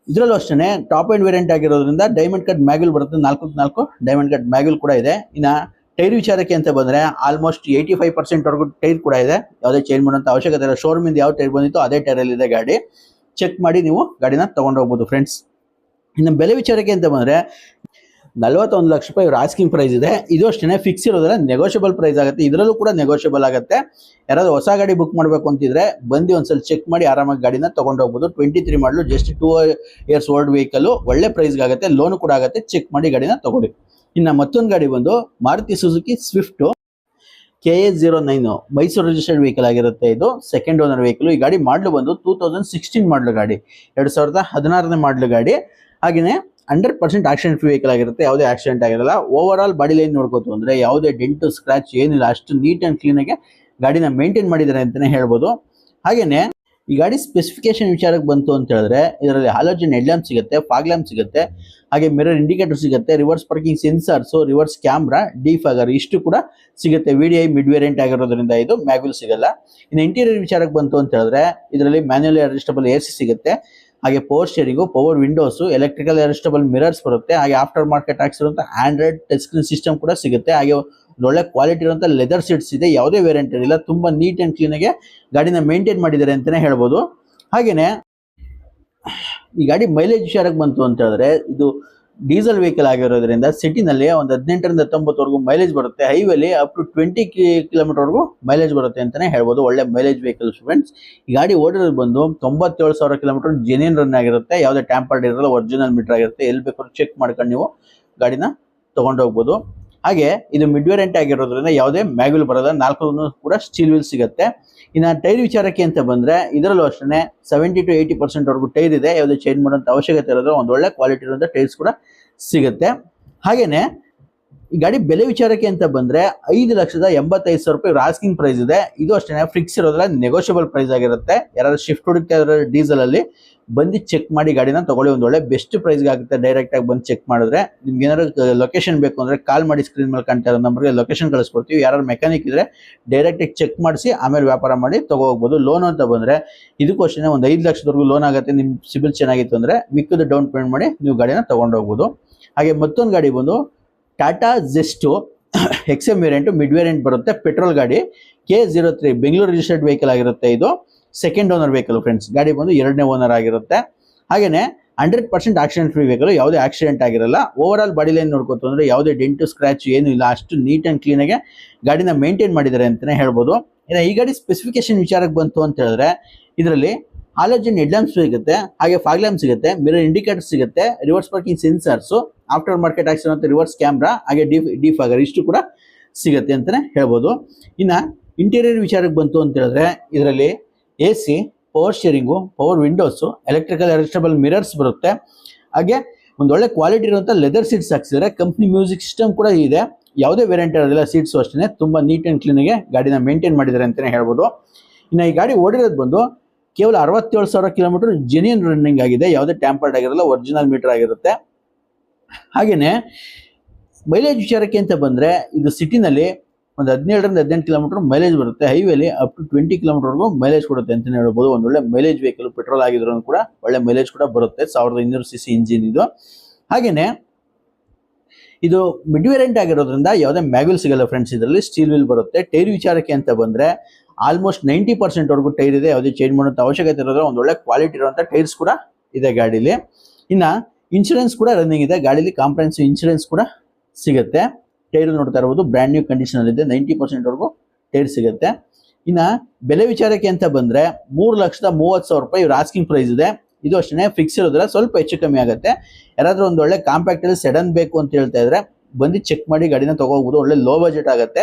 ಇದರಲ್ಲೂ ಅಷ್ಟೇ ಟಾಪ್ ಎಂಡ್ ವೇರಿಯಂಟ್ ಆಗಿರೋದ್ರಿಂದ ಡೈಮಂಡ್ ಕಟ್ ಮ್ಯಾಗ್ಯೂಲ್ ಬರುತ್ತೆ. ನಾಲ್ಕು ನಾಲ್ಕು ಡೈಮಂಡ್ ಕಟ್ ಮ್ಯಾಗ್ಯೂಲ್ ಕೂಡ ಇದೆ. ಇನ್ನು ಟೈರ್ ವಿಚಾರಕ್ಕೆ ಅಂತ ಬಂದ್ರೆ ಆಲ್ಮೋಸ್ಟ್ ಏಯ್ಟಿ ಫೈವ್ ಪರ್ಸೆಂಟ್ ವರ್ಗು ಟೈರ್ ಕೂಡ ಇದೆ. ಯಾವುದೇ ಚೇಂಜ್ ಮಾಡೋಂಥ ಅವಶ್ಯಕತೆ ಇಲ್ಲ. ಶೋರೂಮ್ ಇಂದ ಯಾವ ಟೈರ್ ಬಂದಿತ್ತು ಅದೇ ಟೈರಲ್ಲಿ ಇದೆ ಗಾಡಿ. ಚೆಕ್ ಮಾಡಿ ನೀವು ಗಾಡಿನ ತಗೊಂಡು ಹೋಗ್ಬೋದು ಫ್ರೆಂಡ್ಸ್ ಇನ್ನು ಬೆಲೆ ವಿಚಾರಕ್ಕೆ ಅಂತ ಬಂದ್ರೆ ನಲವತ್ತೊಂದು ಲಕ್ಷ ರೂಪಾಯಿ ಇವ್ರ ಆಸ್ಕಿಂಗ್ ಪ್ರೈಸ್ ಇದೆ. ಇದು ಅಷ್ಟೇ ಫಿಕ್ಸ್ ಇರೋದ್ರೆ ನೆಗೋಷಿಯಬಲ್ ಪ್ರೈಸ್ ಆಗುತ್ತೆ. ಇದರಲ್ಲೂ ಕೂಡ ನೆಗೋಷಿಯಬಲ್ ಆಗುತ್ತೆ. ಯಾರಾದ್ರೂ ಹೊಸ ಗಾಡಿ ಬುಕ್ ಮಾಡ್ಬೇಕು ಅಂತಿದ್ರೆ ಬಂದು ಒಂದ್ಸಲ ಚೆಕ್ ಮಾಡಿ ಆರಾಮಾಗಿ ಗಾಡಿನ ತಗೊಂಡು ಹೋಗ್ಬೋದು. Twenty three model just two years old vehicle ಒಳ್ಳೆ ಪ್ರೈಸ್ಗಾಗುತ್ತೆ ಲೋನ್ ಕೂಡ ಆಗುತ್ತೆ. ಚೆಕ್ ಮಾಡಿ ಗಾಡಿನ ತಗೊಳ್ಳಿ. ಇನ್ನು ಮತ್ತೊಂದು ಗಾಡಿ ಬಂದು Maruti Suzuki Swift K A zero nine, Mysuru registered vehicle ಆಗಿರುತ್ತೆ ಇದು. ಸೆಕೆಂಡ್ ಓನರ್ ವೆಹಿಕಲ್ ಈ ಗಾಡಿ ಮಾಡಲು ಬಂದು ಟೂ ತೌಸಂಡ್ ಸಿಕ್ಸ್ಟೀನ್ ಮಾಡಲು ಗಾಡಿ. ಎರಡು ಸಾವಿರದ ಹದಿನಾರನೇ ಮಾಡಲು ಗಾಡಿ. ಹಾಗೆಯೇ hundred percent accident free vehicle ಆಗಿರುತ್ತೆ. ಯಾವುದೇ ಆಕ್ಸಿಡೆಂಟ್ ಆಗಿರಲ್ಲ. ಓವರ್ ಆಲ್ ಬಾಡಿ ಲೈನ್ ನೋಡ್ಕೋತು ಅಂದರೆ ಯಾವುದೇ ಡೆಂಟು ಸ್ಕ್ರಾಚ್ ಏನಿಲ್ಲ. ಅಷ್ಟು ನೀಟ್ ಆ್ಯಂಡ್ ಕ್ಲೀನಾಗೆ ಗಾಡಿನ ಮೇಂಟೈನ್ ಮಾಡಿದ್ದಾರೆ ಅಂತಾನೆ ಹೇಳ್ಬೋದು. ಹಾಗೇನೆ ಈ ಗಾಡಿ ಸ್ಪೆಸಿಫಿಕೇಶನ್ ವಿಚಾರಕ್ಕೆ ಬಂತು ಅಂತ ಹೇಳಿದ್ರೆ, ಇದರಲ್ಲಿ ಹಾಲೋಜನ್ ಹೆಡ್ಲ್ಯಾಂಪ್ ಸಿಗುತ್ತೆ ಫಾಗ್ ಲ್ಯಾಂಪ್ ಸಿಗುತ್ತೆ, ಹಾಗೆ ಮಿರರ್ ಇಂಡಿಕೇಟರ್ ಸಿಗುತ್ತೆ reverse parking sensors reverse camera defogger ಇಷ್ಟು ಕೂಡ ಸಿಗುತ್ತೆ. V D I mid variant ಆಗಿರೋದ್ರಿಂದ ಇದು ಮ್ಯಾಗ್ವಿಲ್ ಸಿಗಲ್ಲ. ಇನ್ನು ಇಂಟೀರಿಯರ್ ವಿಚಾರಕ್ಕೆ ಬಂತು ಅಂತ ಹೇಳಿದ್ರೆ, ಇದರಲ್ಲಿ ಮ್ಯಾನ್ಯಲ್ ಅಡ್ಜಸ್ಟಬಲ್ ಎ ಸಿ ಸಿಗುತ್ತೆ. ಹಾಗೆ power steering power windows electrical adjustable mirrors ಬರುತ್ತೆ. ಹಾಗೆ ಆಫ್ಟರ್ ಮಾರ್ಕೆಟ್ ಹಾಕ್ಸಿರುವಂಥ ಆಂಡ್ರಾಯ್ಡ್ ಟಚ್ ಸ್ಕ್ರೀನ್ ಸಿಸ್ಟಮ್ ಕೂಡ ಸಿಗುತ್ತೆ. ಹಾಗೆ ಒಳ್ಳೆ ಕ್ವಾಲಿಟಿ ಇರುವಂಥ ಲೆದರ್ ಸೀಟ್ಸ್ ಇದೆ, ಯಾವುದೇ ವೇರಿಯಂಟ್ ಇರಲಿಲ್ಲ, ತುಂಬಾ ನೀಟ್ ಅಂಡ್ ಕ್ಲೀನ್ ಆಗಿ ಗಾಡಿನ ಮೇಂಟೈನ್ ಮಾಡಿದ್ದಾರೆ ಅಂತಾನೆ ಹೇಳ್ಬೋದು. ಹಾಗೇನೆ, ಈ ಗಾಡಿ ಮೈಲೇಜ್ ವಿಚಾರಕ್ಕೆ ಬಂತು ಅಂತ ಹೇಳಿದ್ರೆ, ಇದು ಡೀಸೆಲ್ ವೆಹಿಕಲ್ ಆಗಿರೋದ್ರಿಂದ ಸಿಟಿನಲ್ಲಿ ಒಂದು ಹದಿನೆಂಟರಿಂದ ಹತ್ತೊಂಬತ್ತವರೆಗೂ ಮೈಲೇಜ್ ಬರುತ್ತೆ. ಹೈವೇಲಿ ಅಪ್ ಟು ಟ್ವೆಂಟಿ ಕಿಲೋಮೀಟರ್ವರೆಗೂ ಮೈಲೇಜ್ ಬರುತ್ತೆ ಅಂತಾನೆ ಹೇಳ್ಬೋದು. ಒಳ್ಳೆ ಮೈಲೇಜ್ ವೆಹಿಕಲ್ ಫ್ರೆಂಡ್ಸ್ ಈ ಗಾಡಿ ಓಡಿರೋದು ಬಂದು ತೊಂಬತ್ತೇಳು ಸಾವಿರ ಕಿಲೋಮೀಟರ್ ಜೆನ್ಯನ್ ರನ್ ಆಗಿರುತ್ತೆ. ಯಾವುದೇ ಟ್ಯಾಂಪರ್ಡ್ ಇರಲ್ಲ ಒರಿಜಿನಲ್ ಮೀಟರ್ ಆಗಿರುತ್ತೆ. ಎಲ್ಲಿ ಬೇಕಾದ್ರೂ ಚೆಕ್ ಮಾಡ್ಕೊಂಡು ನೀವು ಗಾಡಿನ ತೊಗೊಂಡೋಗ್ಬೋದು ಹಾಗೆ ಇದು ಮಿಡ್ ವೇರಿಯಂಟ್ ಆಗಿರೋದ್ರಿಂದ ಯಾವುದೇ ಮ್ಯಾಗ್ವಿಲ್ ಬರೋದ ನಾಲ್ಕು ಕೂಡ ಸ್ಟೀಲ್ ವೀಲ್ ಸಿಗುತ್ತೆ. ಇನ್ನು ಟೈರ್ ವಿಚಾರಕ್ಕೆ ಅಂತ ಬಂದರೆ ಇದರಲ್ಲೂ ಅಷ್ಟೇ ಸೆವೆಂಟಿ ಟು ಏಯ್ಟಿ ಪರ್ಸೆಂಟ್ ವರೆಗೂ ಟೈರ್ ಇದೆ. ಯಾವುದೇ ಚೇಂಜ್ ಮಾಡೋಂಥ ಅವಶ್ಯಕತೆ ಇರೋದ್ರೆ ಒಂದು ಒಳ್ಳೆ ಕ್ವಾಲಿಟಿ ಇರುವಂಥ ಟೈರ್ಸ್ ಕೂಡ ಸಿಗುತ್ತೆ. ಹಾಗೇನೆ ಈ ಗಾಡಿ ಬೆಲೆ ವಿಚಾರಕ್ಕೆ ಅಂತ ಬಂದ್ರೆ ಐದು ಲಕ್ಷದ ಎಂಬತ್ತೈದು ಸಾವಿರ ರೂಪಾಯಿ ರಾಸ್ಕಿಂಗ್ ಪ್ರೈಸ್ ಇದೆ. ಇದು ಅಷ್ಟೇ ಫಿಕ್ಸ್ ಇರೋದ್ರ ನೆಗೋಷಿಯಬಲ್ ಪ್ರೈಸ್ ಆಗಿರುತ್ತೆ. ಯಾರು ಶಿಫ್ಟ್ ಹುಡುಕ್ತಾ ಡೀಸೆಲ್ ಅಲ್ಲಿ ಬಂದು ಚೆಕ್ ಮಾಡಿ ಗಾಡಿನ ತಗೊಳ್ಳಿ, ಒಂದು ಒಳ್ಳೆ ಬೆಸ್ಟ್ ಪ್ರೈಸ್ಗೆ ಆಗುತ್ತೆ. ಡೈರೆಕ್ಟ್ ಆಗಿ ಬಂದು ಚೆಕ್ ಮಾಡಿದ್ರೆ ನಿಮ್ಗೆ ಏನಾದ್ರು ಲೊಕೇಶನ್ ಬೇಕು ಅಂದ್ರೆ ಕಾಲ್ ಮಾಡಿ ಸ್ಕ್ರೀನ್ ಮೇಲೆ ಕಾಣ್ತಾ ಇರೋ ನಂಬರ್ಗೆ ಲೊಕೇಶನ್ ಕಳಿಸ್ಕೊಡ್ತೀವಿ. ಯಾರು ಮೆಕ್ಯಾನಿಕ್ ಇದ್ರೆ ಡೈರೆಕ್ಟ್ ಚೆಕ್ ಮಾಡಿಸಿ, ಆಮೇಲೆ ವ್ಯಾಪಾರ ಮಾಡಿ ಹೋಗ್ಬೋದು ಲೋನ್ ಅಂತ ಬಂದ್ರೆ ಇದಕ್ಕೂ ಅಷ್ಟೇ ಒಂದು ಐದು ಲಕ್ಷದವರೆಗೂ ಲೋನ್ ಆಗುತ್ತೆ. ನಿಮ್ ಸಿಬಿಲ್ ಚೆನ್ನಾಗಿತ್ತು ಅಂದ್ರೆ ಮಿಕ್ಕದ ಡೌನ್ ಪೇಮೆಂಟ್ ಮಾಡಿ ನೀವು ಗಾಡಿನ ತಗೊಂಡು ಹೋಗ್ಬೋದು ಹಾಗೆ ಮತ್ತೊಂದು ಗಾಡಿ ಬಂದು Tata Zest X M variant, mid variant ಬರುತ್ತೆ. ಪೆಟ್ರೋಲ್ ಗಾಡಿ, K zero three, Bengaluru registered vehicle ಆಗಿರುತ್ತೆ ಇದು. ಸೆಕೆಂಡ್ ಓನರ್ ವೆಹಿಕಲ್ ಫ್ರೆಂಡ್ಸ್ ಗಾಡಿ ಬಂದು ಎರಡನೇ ಓನರ್ ಆಗಿರುತ್ತೆ. ಹಾಗೆಯೇ hundred percent accident free vehicle ಯಾವುದೇ ಆಕ್ಸಿಡೆಂಟ್ ಆಗಿರಲ್ಲ. ಓವರ್ ಆಲ್ ಬಾಡಿ ಲೈನ್ ನೋಡ್ಕೊತು ಅಂದರೆ ಯಾವುದೇ ಡೆಂಟು ಸ್ಕ್ರಾಚ್ ಏನು ಇಲ್ಲ. ಅಷ್ಟು ನೀಟ್ ಆ್ಯಂಡ್ ಕ್ಲೀನಾಗೆ ಗಾಡಿನ ಮೇಂಟೈನ್ ಮಾಡಿದ್ದಾರೆ ಅಂತಲೇ ಹೇಳ್ಬೋದು. ಇನ್ನು ಈ ಗಾಡಿ ಸ್ಪೆಸಿಫಿಕೇಶನ್ ವಿಚಾರಕ್ಕೆ ಬಂತು ಅಂತ ಹೇಳಿದ್ರೆ, ಇದರಲ್ಲಿ ಹಾಲೋಜನ್ ಹೆಡ್ಲ್ಯಾಂಪ್ ಸಿಗುತ್ತೆ, ಹಾಗೆ ಫಾಗ್ ಲ್ಯಾಂಪ್ ಸಿಗುತ್ತೆ, ಮಿರರ್ ಇಂಡಿಕೇಟರ್ ಸಿಗುತ್ತೆ, reverse parking sensors, after market ಹಾಕ್ಸಿರುವಂಥ reverse camera, ಹಾಗೆ ಡಿ ಫಾಗರ್ ಇಷ್ಟು ಕೂಡ ಸಿಗುತ್ತೆ ಅಂತಲೇ ಹೇಳ್ಬೋದು. ಇನ್ನು ಇಂಟೀರಿಯರ್ ವಿಚಾರಕ್ಕೆ ಬಂತು ಅಂತ ಹೇಳಿದ್ರೆ, ಇದರಲ್ಲಿ A C, power steering, power windows, electrical adjustable mirrors ಬರುತ್ತೆ. ಹಾಗೆ ಒಂದು ಒಳ್ಳೆ ಕ್ವಾಲಿಟಿ ಇರುವಂಥ ಲೆದರ್ ಸೀಟ್ಸ್ ಹಾಕ್ಸಿದ್ರೆ ಕಂಪ್ನಿ ಮ್ಯೂಸಿಕ್ ಸಿಸ್ಟಮ್ ಕೂಡ ಇದೆ. ಯಾವುದೇ ವೇರಿಯಂಟ್ ಇರೋದಿಲ್ಲ, ಸೀಟ್ಸು ಅಷ್ಟೇ ತುಂಬ ನೀಟ್ ಆ್ಯಂಡ್ ಕ್ಲೀನಾಗೆ ಗಾಡಿನ ಮೇಂಟೈನ್ ಮಾಡಿದ್ದಾರೆ ಅಂತಲೇ ಹೇಳ್ಬೋದು. ಇನ್ನು ಈ ಗಾಡಿ ಓಡಿರೋದು ಬಂದು ಕೇವಲ ಅರವತ್ತೇಳು ಸಾವಿರ ಕಿಲೋಮೀಟರ್ ಜೆನ್ಯೂನ್ ರನ್ನಿಂಗ್ ಆಗಿದೆ. ಯಾವುದೇ ಟ್ಯಾಂಪರ್ಡ್ ಆಗಿರಲ್ಲ ಒರಿಜಿನಲ್ ಮೀಟರ್ ಆಗಿರುತ್ತೆ. ಹಾಗೆಯೇ ಮೈಲೇಜ್ ವಿಚಾರಕ್ಕೆ ಅಂತ ಬಂದರೆ, ಇದು ಸಿಟಿನಲ್ಲಿ ಒಂದು ಹದಿನೇಳರಿಂದ ಹದಿನೆಂಟು ಕಿಲೋಮೀಟರ್ ಮೈಲೇಜ್ ಬರುತ್ತೆ. ಹೈವೇಲಿ ಅಪ್ ಟು ಟ್ವೆಂಟಿ ಕಿಲೋಮೀಟರ್ವರೆಗೂ ಮೈಲೇಜ್ ಕೊಡುತ್ತೆ ಅಂತಲೇ ಹೇಳ್ಬೋದು. ಒಂದು ಒಳ್ಳೆ ಮೈಲೇಜ್ ವೆಹಿಕಲ್ ಪೆಟ್ರೋಲ್ ಆಗಿದ್ರು ಕೂಡ ಒಳ್ಳೆ ಮೈಲೇಜ್ ಕೂಡ ಬರುತ್ತೆ. ಸಾವಿರದ ಇನ್ನೂರು ಸಿ ಸಿ ಇಂಜಿನ್ ಇದು. ಹಾಗೆಯೇ ಇದು ಮಿಡ್ ವೇರಿಯಂಟ್ ಆಗಿರೋದ್ರಿಂದ ಯಾವುದೇ ಮ್ಯಾಗ್ವಿಲ್ ಸಿಗಲ್ಲ ಫ್ರೆಂಡ್ಸ್ ಇದರಲ್ಲಿ ಸ್ಟೀಲ್ ವೀಲ್ ಬರುತ್ತೆ. ಟೈರ್ ವಿಚಾರಕ್ಕೆ ಅಂತ ಬಂದರೆ ಆಲ್ಮೋಸ್ಟ್ ನೈಂಟಿ ಪರ್ಸೆಂಟ್ ವರೆಗೂ ಟೈರ್ ಇದೆ. ಯಾವುದೇ ಚೇಂಜ್ ಮಾಡೋಂಥ ಅವಶ್ಯಕತೆ ಇರೋದ್ರೆ ಒಂದು ಒಳ್ಳೆ ಕ್ವಾಲಿಟಿ ಇರುವಂಥ ಟೈರ್ಸ್ ಕೂಡ ಇದೆ ಗಾಡೀಲಿ. ಇನ್ನು ಇನ್ಶೂರೆನ್ಸ್ ಕೂಡ ರನ್ನಿಂಗ್ ಇದೆ. ಗಾಡೀಲಿ ಕಾಂಪ್ರೆನ್ಸ್ ಇನ್ಶೂರೆನ್ಸ್ ಕೂಡ ಸಿಗುತ್ತೆ. ಟೈರ್ ನೋಡ್ತಾ ಇರ್ಬೋದು ಬ್ರ್ಯಾಂಡ್ ನ್ಯೂ ಕಂಡೀಷನ್ ಇದೆ. ನೈಂಟಿ ಪರ್ಸೆಂಟ್ ವರೆಗೂ ಟೈರ್ ಸಿಗುತ್ತೆ. ಇನ್ನು ಬೆಲೆ ವಿಚಾರಕ್ಕೆ ಅಂತ ಬಂದರೆ ಮೂರು ಲಕ್ಷದ ಮೂವತ್ತು ಸಾವಿರ ರೂಪಾಯಿ ಇವ್ರ ಆಸ್ಕಿಂಗ್ ಪ್ರೈಸ್ ಇದೆ. ಇದು ಅಷ್ಟೇ ಫಿಕ್ಸ್ ಇರೋದಿಲ್ಲ, ಸ್ವಲ್ಪ ಹೆಚ್ಚು ಕಮ್ಮಿ ಆಗುತ್ತೆ. ಯಾರಾದ್ರೂ ಒಂದು ಒಳ್ಳೆ ಕಾಂಪ್ಯಾಕ್ಟ್ ಅಲ್ಲಿ ಸೆಡನ್ ಬೇಕು ಅಂತ ಹೇಳ್ತಾ ಇದ್ರೆ ಬಂದು ಚೆಕ್ ಮಾಡಿ ಗಾಡಿನ ತಗೋಬಹುದು ಒಳ್ಳೆ ಲೋ ಬಜೆಟ್ ಆಗುತ್ತೆ.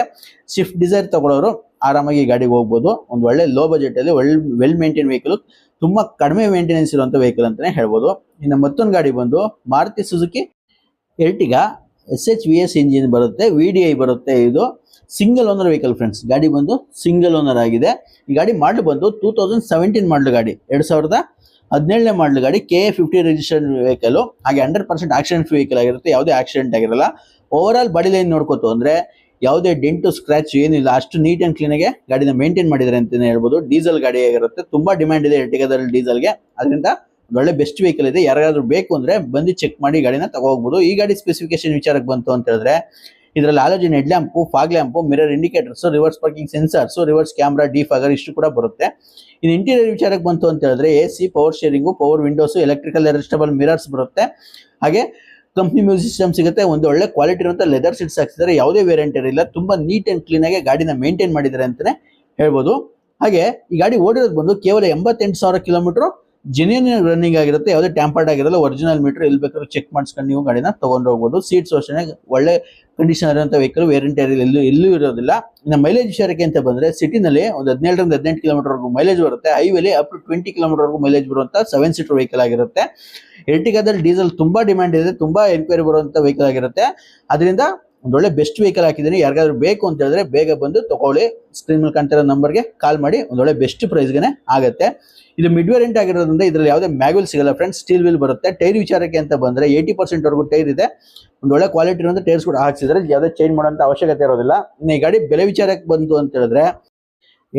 ಸ್ವಿಫ್ಟ್ ಡಿಸೈರ್ ತಗೊಳ್ಳೋರು ಆರಾಮಾಗಿ ಗಾಡಿಗೆ ಹೋಗ್ಬೋದು. ಒಂದು ಒಳ್ಳೆ ಲೋ ಬಜೆಟ್ ಅಲ್ಲಿ ವೆಲ್ ವೆಲ್ ಮೇಂಟೈನ್ ವೆಹಿಕಲ್ ತುಂಬಾ ಕಡಿಮೆ ಮೇಂಟೆನೆನ್ಸ್ ಇರುವಂತ ವೆಹಿಕಲ್ ಅಂತಾನೆ ಹೇಳ್ಬೋದು. ಇನ್ನು ಮತ್ತೊಂದು ಗಾಡಿ ಬಂದು Maruti Suzuki Ertiga S H V S engine ಬರುತ್ತೆ ವಿ ಡಿ ಐ ಬರುತ್ತೆ ಇದು. ಸಿಂಗಲ್ ಓನರ್ ವೆಹಿಕಲ್ ಫ್ರೆಂಡ್ಸ್ ಗಾಡಿ ಬಂದು ಸಿಂಗಲ್ ಓನರ್ ಆಗಿದೆ. ಈ ಗಾಡಿ ಮಾಡಲು ಬಂದು ಟೂ ತೌಸಂಡ್ ಸೆವೆಂಟೀನ್ ಮಾಡಲು ಗಾಡಿ, ಎರಡು ಸಾವಿರದ ಹದಿನೇಳನೇ ಮಾಡಲು ಗಾಡಿ K A fifty registered vehicle ಹಾಗೆ ಹಂಡ್ರೆಡ್ ಪರ್ಸೆಂಟ್ ಆಕ್ಸಿಡೆಂಟ್ ವೆಹಿಕಲ್ ಆಗಿರುತ್ತೆ, ಯಾವುದೇ ಆಕ್ಸಿಡೆಂಟ್ ಆಗಿರಲ್ಲ. ಓವರ್ ಆಲ್ ಬಾಡಿ ಲೈನ್ ನೋಡ್ಕೋತು ಅಂದ್ರೆ ಯಾವುದೇ ಡೆಂಟು ಸ್ಕ್ರಾಚ್ ಏನಿಲ್ಲ, ಅಷ್ಟು ನೀಟ್ ಆ್ಯಂಡ್ ಕ್ಲೀನಾಗೆ ಗಾಡಿನ ಮೇಂಟೈನ್ ಮಾಡಿದ್ದಾರೆ ಅಂತಲೇ ಹೇಳ್ಬೋದು. ಡೀಸೆಲ್ ಗಾಡಿ ಆಗಿರುತ್ತೆ, ತುಂಬಾ ಡಿಮ್ಯಾಂಡ್ ಇದೆ ಎರ್ಟಿಗಾದಲ್ಲಿ ಡೀಸೆಲ್ಗೆ ಅದರಿಂದ ಒಳ್ಳೆ ಬೆಸ್ಟ್ ವೆಹಿಕಲ್ ಇದೆ. ಯಾರಾದರೂ ಬೇಕು ಅಂದ್ರೆ ಬಂದು ಚೆಕ್ ಮಾಡಿ ಗಾಡಿನ ತಗೋಬಹುದು ಈ ಗಾಡಿ ಸ್ಪೆಸಿಫಿಕೇಶನ್ ವಿಚಾರಕ್ಕೆ ಬಂತು ಅಂತ ಹೇಳಿದ್ರೆ, ಇದರಲ್ಲಿ halogen head lamp fog lamp mirror indicators reverse parking sensors reverse camera defogger ಇಷ್ಟು ಕೂಡ ಬರುತ್ತೆ. ಇನ್ನು ಇಂಟೀರಿಯರ್ ವಿಚಾರಕ್ಕೆ ಬಂತು ಅಂತ ಹೇಳಿದ್ರೆ A C power steering power windows electrical adjustable mirrors ಬರುತ್ತೆ. ಹಾಗೆ ಕಂಪ್ನಿ ಮ್ಯೂಸಿಕ್ ಸಿಸ್ಟಮ್ ಸಿಗುತ್ತೆ, ಒಂದು ಒಳ್ಳೆ ಕ್ವಾಲಿಟಿ ಇರುವಂತ ಲೆದರ್ ಸೀಟ್ಸ್ ಹಾಕ್ಸಿದ್ದಾರೆ ಯಾವುದೇ ವೇರಿಯಂಟ್ ಇರಲಿಲ್ಲ. ತುಂಬಾ ನೀಟ್ ಅಂಡ್ ಕ್ಲೀನ್ ಆಗಿ ಗಾಡಿನ ಮೇಂಟೈನ್ ಮಾಡಿದ್ದಾರೆ ಅಂತಾನೆ ಹೇಳ್ಬೋದು. ಹಾಗೆ ಈ ಗಾಡಿ ಓಡಿರೋದು ಬಂದು ಕೇವಲ ಎಂಬತ್ತೆಂಟು ಸಾವಿರ ಕಿಲೋಮೀಟರ್ ಜೆನ್ಯೂನ್ ರನ್ನಿಂಗ್ ಆಗಿರುತ್ತೆ, ಯಾವುದೇ ಟ್ಯಾಂಪರ್ಡ್ ಆಗಿರಲ್ಲ ಒರಿಜಿನಲ್ ಮೀಟರ್ ಎಲ್ಲಿ ಬೇಕಾದ್ರೂ ಚೆಕ್ ಮಾಡಿಸ್ಕೊಂಡು ನೀವು ಗಾಡಿನ ತೊಗೊಂಡು ಹೋಗ್ಬೋದು. ಸೀಟ್ಸ್ ಅಷ್ಟೇ ಒಳ್ಳೆ ಕಂಡೀಷನ್ ಇರುವಂತ ವೆಹಿಕಲ್ ವೇರಿಯಂಟ್ ಎಲ್ಲೂ ಎಲ್ಲೂ ಇರೋದಿಲ್ಲ. ಇನ್ನು ಮೈಲೇಜ್ ವಿಚಾರಕ್ಕೆ ಅಂತ ಬಂದರೆ ಸಿಟಿನಲ್ಲಿ ಒಂದು ಹದಿನೇಳರಿಂದ ಹದಿನೆಂಟು ಕಿಲೋಮೀಟರ್ ವರೆಗೂ ಮೈಲೇಜ್ ಬರುತ್ತೆ. ಹೈವೇಲಿ ಅಪ್ ಟು ಟ್ವೆಂಟಿ ಕಿಲೋಮೀಟರ್ ವರೆಗೂ ಮೈಲೇಜ್ ಬರುವಂಥ ಸೆವೆನ್ ಸೀಟರ್ ವೆಹಿಕಲ್ ಆಗಿರುತ್ತೆ. ಎರ್ಟಿಗಾದಲ್ಲಿ ಡೀಸೆಲ್ ತುಂಬಾ ಡಿಮ್ಯಾಂಡ್ ಇದೆ, ತುಂಬಾ ಎನ್ಕ್ವೈರಿ ಬರುವಂಥ ವೆಹಿಕಲ್ ಆಗಿರುತ್ತೆ. ಅದರಿಂದ ಒಂದೊಳ್ಳೆ ಬೆಸ್ಟ್ ವೆಹಿಕಲ್ ಹಾಕಿದ್ದೀನಿ. ಯಾರಿಗಾದ್ರೂ ಬೇಕು ಅಂತ ಹೇಳಿದ್ರೆ ಬೇಗ ಬಂದು ತಗೊಳ್ಳಿ. ಸ್ಕ್ರೀನ್ ಮೇಲೆ ಕಾಣ್ತಿರೋ ನಂಬರ್ಗೆ ಕಾಲ್ ಮಾಡಿ. ಒಂದೊಳ್ಳೆ ಬೆಸ್ಟ್ ಪ್ರೈಸ್ಗೆ ಆಗುತ್ತೆ. ಇದು ಮಿಡ್ ವೇರಿಯಂಟ್ ಆಗಿರೋದ್ರಿಂದ ಇದರಲ್ಲಿ ಯಾವುದೇ ಮ್ಯಾಗ್ವಿಲ್ ಸಿಗಲ್ಲ ಫ್ರೆಂಡ್ಸ್ ಸ್ಟೀಲ್ ವೀಲ್ ಬರುತ್ತೆ. ಟೈರ್ ವಿಚಾರಕ್ಕೆ ಅಂತ ಬಂದ್ರೆ ಏಯ್ಟಿ ಪರ್ಸೆಂಟ್ ವರೆಗೂ ಟೈರ್ ಇದೆ. ಒಂದೊಳ್ಳೆ ಕ್ವಾಲಿಟಿ ಇರುವಂತ ಟೈರ್ಸ್ ಕೂಡ ಹಾಕ್ಸಿದ್ರೆ ಯಾವುದೇ ಚೇಂಜ್ ಮಾಡೋಂಥ ಅವಶ್ಯಕತೆ ಇರೋದಿಲ್ಲ. ಇನ್ನು ಈ ಗಾಡಿ ಬೆಲೆ ವಿಚಾರಕ್ಕೆ ಬಂತು ಅಂತ ಹೇಳಿದ್ರೆ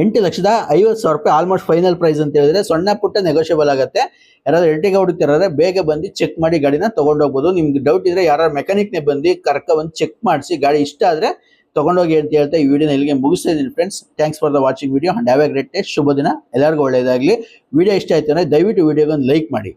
ಎಂಟು ಲಕ್ಷದ ಐವತ್ತು ಸಾವಿರ ರೂಪಾಯಿ ಆಲ್ಮೋಸ್ಟ್ ಫೈನಲ್ ಪ್ರೈಸ್ ಅಂತ ಹೇಳಿದ್ರೆ ಸಣ್ಣ ಪುಟ್ಟ ನೆಗೋಷಿಯಬಲ್ ಆಗುತ್ತೆ. ಯಾರಾದ್ರೂ ಎರ್ಟಿಗ ಹುಡುಕ್ತಿರಾದ್ರೆ ಬೇಗ ಬಂದು ಚೆಕ್ ಮಾಡಿ ಗಾಡಿನ ತಗೊಂಡೋಗ್ಬೋದು ನಿಮ್ಗೆ ಡೌಟ್ ಇದ್ರೆ ಯಾರು ಮೆಕ್ಯಾನಿಕ್ನೇ ಬಂದು ಕರ್ಕ ಬಂದು ಚೆಕ್ ಮಾಡಿಸಿ ಗಾಡಿ ಇಷ್ಟ ಆದ್ರೆ ತೊಗೊಂಡೋಗಿ ಅಂತ ಹೇಳ್ತಾ ಈ ವಿಡಿಯೋನ ಇಲ್ಲಿಗೆ ಮುಗಿಸ್ತಾ friends thanks for the watching video and have a great day ಶುಭ ದಿನ. ಎಲ್ಲರಿಗೂ ಒಳ್ಳೆಯದಾಗಲಿ. ವಿಡಿಯೋ ಇಷ್ಟ ಆಯ್ತು ಅಂದ್ರೆ ದಯವಿಟ್ಟು ವಿಡಿಯೋಗೊಂದು ಲೈಕ್ ಮಾಡಿ.